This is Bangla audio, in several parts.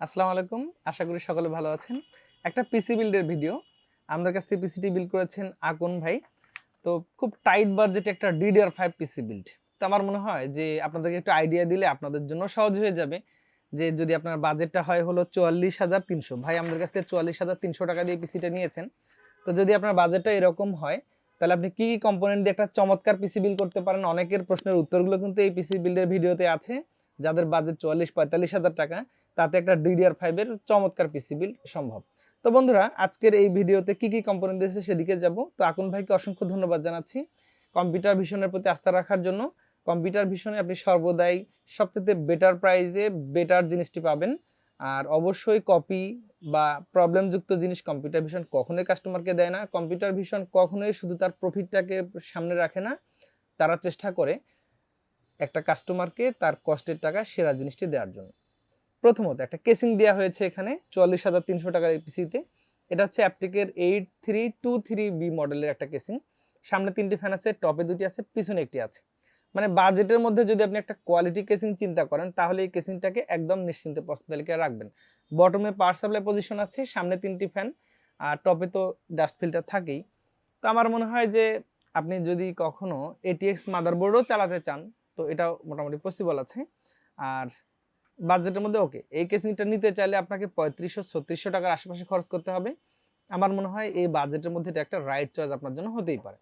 আসসালামু আলাইকুম। আশা করি সকলে ভালো আছেন। একটা পিসি বিল্ডের ভিডিও আমাদের কাছ থেকে পিসিটি বিল্ড করেছেন আকন ভাই। তো খুব টাইট বাজেটে একটা ডিডিআর ফাইভ পিসি বিল্ড তো আমার মনে হয় যে আপনাদেরকে একটু আইডিয়া দিলে আপনাদের জন্য সহজ হয়ে যাবে যে যদি আপনার বাজেটটা হয় হলো চুয়াল্লিশ হাজার তিনশো। ভাই, আমাদের কাছ থেকে চুয়াল্লিশ হাজার তিনশো টাকা দিয়ে পিসিটা নিয়েছেন। তো যদি আপনার বাজেটটা এরকম হয়, তাহলে আপনি কি কি কম্পোনেন্ট দিয়ে একটা চমৎকার পিসি বিল্ড করতে পারেন? অনেকের প্রশ্নের উত্তরগুলো কিন্তু এই পিসি বিল্ডের ভিডিওতে আছে। যাদের বাজেট চুয়াল্লিশ, পঁয়তাল্লিশ হাজার টাকা, তাতে একটা ডিডিআর ফাইভের চমৎকার পিসি বিল সম্ভব। তো বন্ধুরা, আজকের এই ভিডিওতে কি কি কম্পোনেন্ট দিয়েছে সেদিকে যাব। তো আকুন ভাইকে অসংখ্য ধন্যবাদ জানাচ্ছি। কম্পিউটার ভিশনের প্রতি আস্থা রাখার জন্য কম্পিউটার ভিশনে আপনি সর্বদাই সবচেয়ে বেটার প্রাইসে বেটার জিনিসটি পাবেন। আর অবশ্যই কপি বা প্রবলেমযুক্ত জিনিস কম্পিউটার ভিশন কখনোই কাস্টমারকে দেয় না। কম্পিউটার ভিশন কখনোই শুধু তার প্রফিটটাকে সামনে রাখে না, তারা চেষ্টা করে। একটা কাস্টমারকে তার কষ্টের টাকা সেরা জিনিসটি দেওয়ার জন্য। প্রথমত একটা কেসিং দেওয়া হয়েছে এখানে চুয়াল্লিশ হাজার তিনশো টাকার পিসিতে এটা হচ্ছে অ্যাপটিকের eight three two three B মডেলের একটা কেসিং সামনে তিনটি ফ্যান আছে, টপে দুটি আছে, পিছনে একটি আছে। মানে বাজেটের মধ্যে যদি আপনি একটা কোয়ালিটি কেসিং চিন্তা করেন, তাহলে এই কেসিংটাকে একদম নিশ্চিন্তে পছন্দ তালিকায় রাখবেন। বটমে পাওয়ার সাপ্লাই পজিশন আছে, সামনে তিনটি ফ্যান আর টপে তো ডাস্ট ফিল্টার থাকেই। তো আমার মনে হয় যে আপনি যদি কখনো এটিএক্স মাদারবোর্ডও চালাতে চান তো এটা মোটামুটি পসিবল আছে। আর বাজেটের মধ্যে ওকে এই কেসিংটা নিতে চাইলে আপনাকে পঁয়ত্রিশশো, ছত্রিশশো টাকার আশেপাশে খরচ করতে হবে। আমার মনে হয় এই বাজেটের মধ্যে এটা একটা রাইট চয়েস আপনার জন্য হতেই পারে।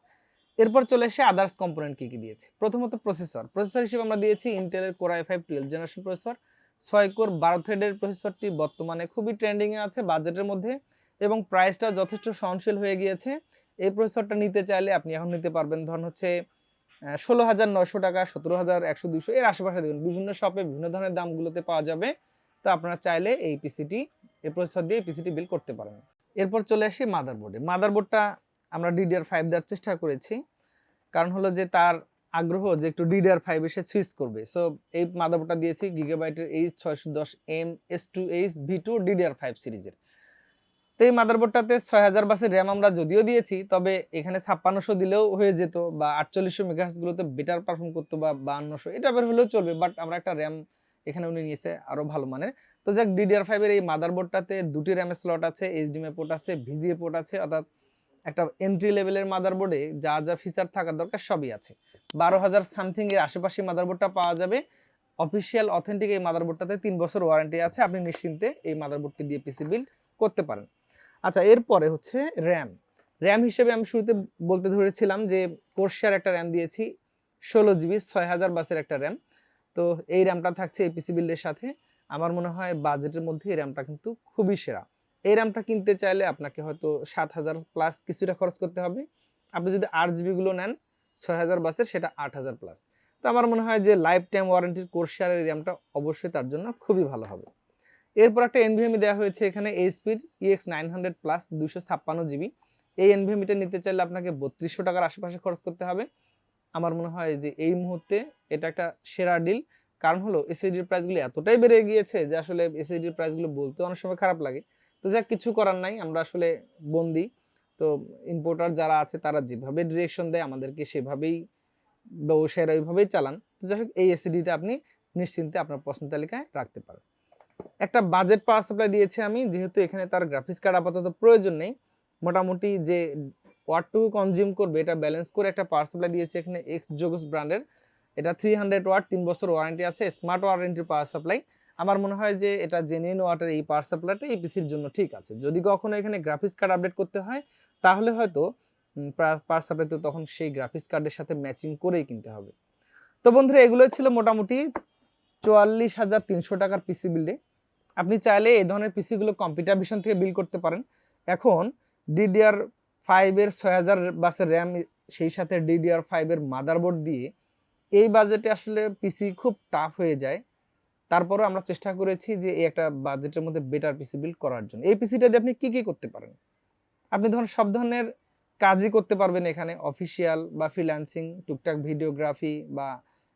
এরপর চলে এসে আদার্স কম্পোনেন্ট কী কী দিয়েছে? প্রথমত প্রসেসর প্রসেসর হিসেবে আমরা দিয়েছি ইন্টেলের core i five twelve generation processor ছয় কোর বারো থ্রেডের প্রসেসরটি বর্তমানে খুবই ট্রেন্ডিংয়ে আছে বাজেটের মধ্যে এবং প্রাইসটা যথেষ্ট সহনশীল হয়ে গিয়েছে। এই প্রসেসরটা নিতে চাইলে আপনি এখন নিতে পারবেন ধরুন হচ্ছে ষোলো হাজার নশো টাকা সতেরো হাজার একশো দুশো এর আশেপাশে দেখুন, বিভিন্ন শপে বিভিন্ন ধরনের দামগুলোতে পাওয়া যাবে। তো আপনারা চাইলে এই পিসিটি এই প্রসেসর দিয়ে পিসিটি বিল করতে পারেন। এরপর চলে আসি মাদারবোর্ডে মাদারবোর্ডটা আমরা ডিডিআর ফাইভ দেওয়ার চেষ্টা করেছি। কারণ হলো যে তার আগ্রহ যে একটু ডিডিআর ফাইভ এসে সুইচ করবে। সো এই মাদারবোর্ডটা দিয়েছি গিগাবাইটের এইচ ছয়শো দশ M S two H V two DDR five সিরিজের তো এই মাদারবোর্ডটাতে ছয় হাজার বাসের র্যাম আমরা যদিও দিয়েছি, তবে এখানে ছাপ্পান্নশো দিলেও হয়ে যেত বা আটচল্লিশশো মেগাহার্সগুলোতে বেটার পারফর্ম করতো বা বাহান্নশো এটা বের হলেও চলবে বাট আমরা একটা র্যাম এখানে উনি নিয়েছে আরও ভালো মানের। তো যাক ডিডিআর ফাইভের এই মাদারবোর্ডটাতে দুটি র্যামের স্লট আছে এইচডিএমএ পোর্ট আছে ভিজিএ পোর্ট আছে, অর্থাৎ একটা এন্ট্রি লেভেলের মাদারবোর্ডে যা যা ফিচার থাকার দরকার সবই আছে। বারো হাজার সামথিং এর আশেপাশে মাদারবোর্ডটা পাওয়া যাবে। অফিসিয়াল অথেন্টিক এই মাদারবোর্ডটাতে তিন বছর ওয়ারেন্টি আছে, আপনি নিশ্চিন্তে এই মাদারবোর্ডটি দিয়ে পিসি বিল্ড করতে পারেন। আচ্ছা এরপরে হচ্ছে র্যাম র্যাম হিসেবে আমি শুরুতে বলতে ধরেছিলাম যে কোর্সিয়ার একটা র্যাম দিয়েছি, ষোলো জিবি ছয় হাজার বাসের একটা র্যাম তো এই র্যামটা থাকছে এই পিসি বিল্ডের সাথে। আমার মনে হয় বাজেটের মধ্যে এই র্যামটা কিন্তু খুবই সেরা। এই র্যামটা কিনতে চাইলে আপনাকে হয়তো সাত হাজার প্লাস কিছুটা খরচ করতে হবে। আপনি যদি আট জিবিগুলো নেন, ছয় হাজার বাসের, সেটা আট হাজার প্লাস তো আমার মনে হয় যে লাইফ টাইম ওয়ারেন্টির কোর্সিয়ারের র্যামটা অবশ্যই তার জন্য খুবই ভালো হবে। এরপর একটা এনভিএমি দেওয়া হয়েছে এখানে এইচপির ইএক্স নাইন হান্ড্রেড প্লাস দুশো ছাপ্পান্ন জিবি। এই এনভিএমিটা নিতে চাইলে আপনাকে বত্রিশশো টাকার আশেপাশে খরচ করতে হবে। আমার মনে হয় যে এই মুহূর্তে এটা একটা সেরা ডিল কারণ হলো এসএসডির প্রাইসগুলো এতটাই বেড়ে গিয়েছে যে আসলে এসএসডির প্রাইসগুলো বলতে অনেক সময় খারাপ লাগে। তো যাক, কিছু করার নাই, আমরা আসলে বন্দি। তো ইম্পোর্টার যারা আছে তারা যেভাবে ডিরেকশন দেয় আমাদেরকে সেভাবেই ব্যবসায়ীরা ওইভাবেই চালান। তো যাই হোক, এই এসিডিটা আপনি নিশ্চিন্তে আপনার পছন্দ তালিকায় রাখতে পারেন। একটা বাজেট পাওয়ার সাপ্লাই দিয়েছি আমি, যেহেতু এখানে তার গ্রাফিক্স কার্ড আপাতত প্রয়োজন নেই। মোটামুটি যে ওয়াটটুকু কনজিউম করবে, এটা ব্যালেন্স করে একটা পাওয়ার সাপ্লাই দিয়েছি এখানে এক্স জোগস ব্র্যান্ডের এটা থ্রি হান্ড্রেড ওয়াট তিন বছর ওয়ারেন্টি আছে স্মার্ট ওয়ারেন্টির পাওয়ার সাপ্লাই আমার মনে হয় যে এটা জেনুইন ওয়াটার এই পাওয়ার সাপ্লাইটা এই পিসির জন্য ঠিক আছে। যদি কখনো এখানে গ্রাফিক্স কার্ড আপডেট করতে হয়, তাহলে হয়তো পাওয়ার সাপ্লাইতে তখন সেই গ্রাফিক্স কার্ডের সাথে ম্যাচিং করেই কিনতে হবে। তো বন্ধুরা, এগুলোই ছিল মোটামুটি চুয়াল্লিশ হাজার তিনশো টাকার পিসি বিল্ডে আপনি চাইলে এই ধরনের পিসিগুলো কম্পিউটার ভিশন থেকে বিল করতে পারেন। এখন ডিডিআর ফাইভের ছয় হাজার বাসের র্যাম সেই সাথে ডিডিআর ফাইভের মাদারবোর্ড দিয়ে এই বাজেটে আসলে পিসি খুব টাফ হয়ে যায়। তারপরও আমরা চেষ্টা করেছি যে এই একটা বাজেটের মধ্যে বেটার পিসি বিল্ড করার জন্য। এই পিসিটা দিয়ে আপনি কী কী করতে পারেন? আপনি ধরুন সব ধরনের কাজই করতে পারবেন এখানে। অফিসিয়াল বা ফ্রিল্যান্সিং টুকটাক ভিডিওগ্রাফি বা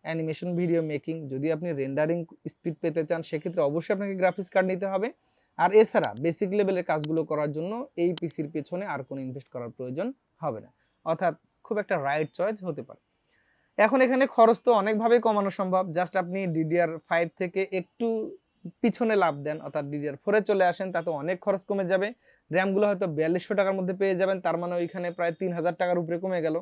অ্যানিমেশন ভিডিও মেকিং। যদি আপনি রেন্ডারিং স্পিড পেতে চান, সেক্ষেত্রে অবশ্যই আপনাকে গ্রাফিক্স কার্ড নিতে হবে। আর এছাড়া বেসিক লেভেলের কাজগুলো করার জন্য এই পিসির পেছনে আর কোনো ইনভেস্ট করার প্রয়োজন হবে না। অর্থাৎ খুব একটা রাইট চয়েস হতে পারে। এখন এখানে খরচ তো অনেকভাবেই কমানো সম্ভব। জাস্ট আপনি ডিডিআর ফাইভ থেকে একটু পিছনে লাভ দেন, অর্থাৎ ডিডিআর ফোরে চলে আসেন, তাতে অনেক খরচ কমে যাবে। র্যামগুলো হয়তো বিয়াল্লিশশো টাকার মধ্যে পেয়ে যাবেন, তার মানে ওইখানে প্রায় তিন হাজার টাকার উপরে কমে গেল।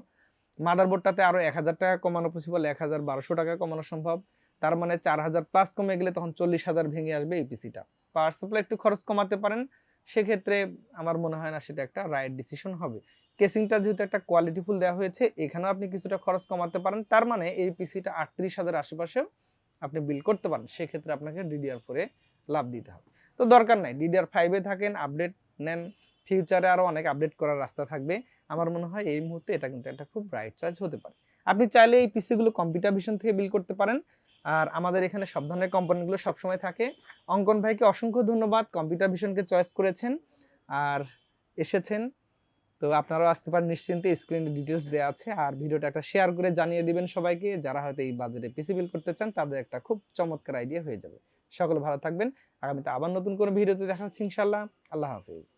মাদারবোর্ডটাতে আরও এক হাজার টাকা কমানো পসিবল এক হাজার বারোশো টাকা কমানো সম্ভব। তার মানে চার হাজার প্লাস কমে গেলে তখন চল্লিশ হাজার ভেঙে আসবে এই পিসিটা পাওয়ার সাপ্লাই একটু খরচ কমাতে পারেন, সেক্ষেত্রে আমার মনে হয় না সেটা একটা রাইট ডিসিশন হবে। কেসিংটা যেহেতু একটা কোয়ালিটিফুল দেওয়া হয়েছে, এখানেও আপনি কিছুটা খরচ কমাতে পারেন, তার মানে এই পিসিটা আটত্রিশ হাজার আশেপাশেও আপনি বিল করতে পারেন, সেক্ষেত্রে আপনাকে ডিডিআর ফোরে লাভ দিতে হবে। তো দরকার নাই ডিডিআর ফাইভে থাকেন আপডেট নেন ফিউচারে আরও অনেক আপডেট করার রাস্তা থাকবে। আমার মনে হয় এই মুহূর্তে এটা কিন্তু একটা খুব ব্রাইট চয়েস হতে পারে। আপনি চাইলে এই পিসিগুলো কম্পিউটার ভিশন থেকে বিল করতে পারেন। আর আমাদের এখানে সব ধরনের কোম্পানিগুলো সবসময় থাকে। অঙ্কন ভাইকে অসংখ্য ধন্যবাদ। কম্পিউটার ভিশনকে চয়েস করেছেন আর এসেছেন। তো আপনারাও আসতে পারেন নিশ্চিন্তে। স্ক্রিনে ডিটেলস দেওয়া আছে। আর ভিডিওটা একটা শেয়ার করে জানিয়ে দিবেন সবাইকে। যারা হয়তো এই বাজেটে পিসি বিল করতে চান, তাদের একটা খুব চমৎকার আইডিয়া হয়ে যাবে। সকলে ভালো থাকবেন। আগামীতে আবার নতুন কোনো ভিডিওতে দেখা হচ্ছে ইনশাল্লাহ আল্লাহ হাফিজ।